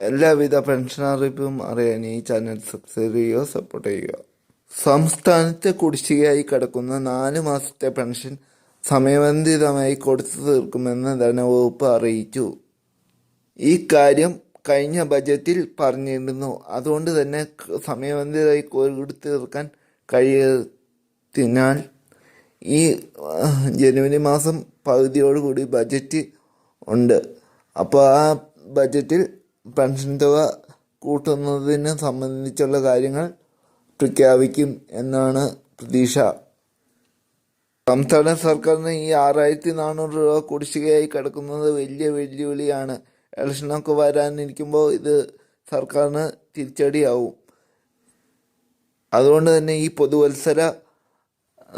എല്ലാവിധ പെൻഷൻ അറിയിപ്പും അറിയാൻ ഈ ചാനൽ സബ്സ്ക്രൈബ് ചെയ്യുക സപ്പോർട്ട് ചെയ്യുക. സംസ്ഥാനത്ത് കുടിശ്ശികയായി കിടക്കുന്ന നാല് മാസത്തെ പെൻഷൻ സമയബന്ധിതമായി കൊടുത്തു തീർക്കുമെന്ന് ധനവകുപ്പ് അറിയിച്ചു. ഈ കാര്യം കഴിഞ്ഞ ബജറ്റിൽ പറഞ്ഞിരുന്നു. അതുകൊണ്ട് തന്നെ സമയബന്ധിതമായി കൊടുത്തു തീർക്കാൻ കഴിയത്തിനാൽ ഈ ജനുവരി മാസം പകുതിയോടുകൂടി ബജറ്റ് ഉണ്ട്. അപ്പോൾ ആ ബജറ്റിൽ പെൻഷൻ തുക കൂട്ടുന്നതിനെ സംബന്ധിച്ചുള്ള കാര്യങ്ങൾ പ്രഖ്യാപിക്കും എന്നാണ് പ്രതീക്ഷ. സംസ്ഥാന സർക്കാരിന് ഈ ആറായിരത്തി നാനൂറ് രൂപ കുടിശ്ശികയായി കിടക്കുന്നത് വലിയ വെല്ലുവിളിയാണ്. ഇലക്ഷനൊക്കെ വരാനിരിക്കുമ്പോൾ ഇത് സർക്കാരിന് തിരിച്ചടിയാവും. അതുകൊണ്ട് തന്നെ ഈ പൊതുവത്സര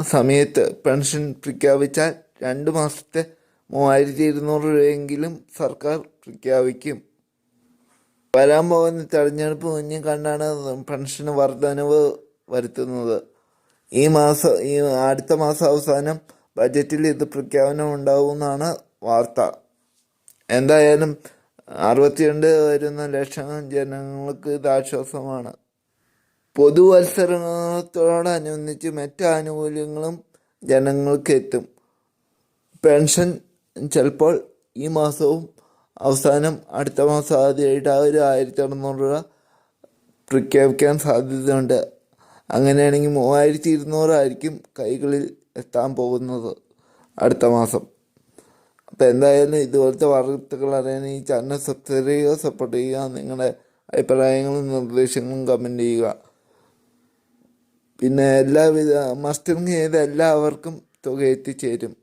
സമയത്ത് പെൻഷൻ പ്രഖ്യാപിച്ചാൽ രണ്ട് മാസത്തെ മൂവായിരത്തി ഇരുന്നൂറ് രൂപയെങ്കിലും സർക്കാർ പ്രഖ്യാപിക്കും. വരാൻ പോകുന്ന തെരഞ്ഞെടുപ്പ് മുന്നിൽ കണ്ടാണ് പെൻഷന് വർധനവ് വരുത്തുന്നത്. ഈ മാസം ഈ അടുത്ത മാസം അവസാനം ബജറ്റിൽ ഇത് പ്രഖ്യാപനം ഉണ്ടാവുമെന്നാണ് വാർത്ത. എന്തായാലും അറുപത്തിരണ്ട് വരുന്ന ലക്ഷം ജനങ്ങൾക്ക് ഇത് ആശ്വാസമാണ്. പൊതുവത്സരത്തോടനുബന്ധിച്ച് മറ്റ് ആനുകൂല്യങ്ങളും ജനങ്ങൾക്ക് എത്തും. പെൻഷൻ ചിലപ്പോൾ ഈ മാസവും അവസാനം അടുത്ത മാസം ആദ്യമായിട്ട് ആ ഒരു ആയിരത്തി അറുന്നൂറ് രൂപ പ്രഖ്യാപിക്കാൻ സാധ്യതയുണ്ട്. അങ്ങനെയാണെങ്കിൽ മൂവായിരത്തി ഇരുന്നൂറായിരിക്കും കൈകളിൽ എത്താൻ പോകുന്നത് അടുത്ത മാസം. അപ്പോൾ എന്തായാലും ഇതുപോലത്തെ വാർത്തകൾ അറിയാൻ ഈ ചാനൽ സബ്സ്ക്രൈബ് ചെയ്യുക സപ്പോർട്ട് ചെയ്യുക നിങ്ങളുടെ അഭിപ്രായങ്ങളും നിർദ്ദേശങ്ങളും കമന്റ് ചെയ്യുക. പിന്നെ എല്ലാവിധ മസ്റ്ററിങ് ചെയ്ത എല്ലാവർക്കും തുക എത്തിച്ചേരും.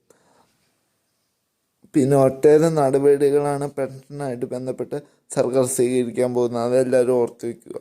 പിന്നെ ഒട്ടേറെ നടപടികളാണ് പെൻഷനായിട്ട് ബന്ധപ്പെട്ട് സർക്കാർ സ്വീകരിക്കാൻ പോകുന്നത്. അതെല്ലാവരും ഓർത്ത് വയ്ക്കുക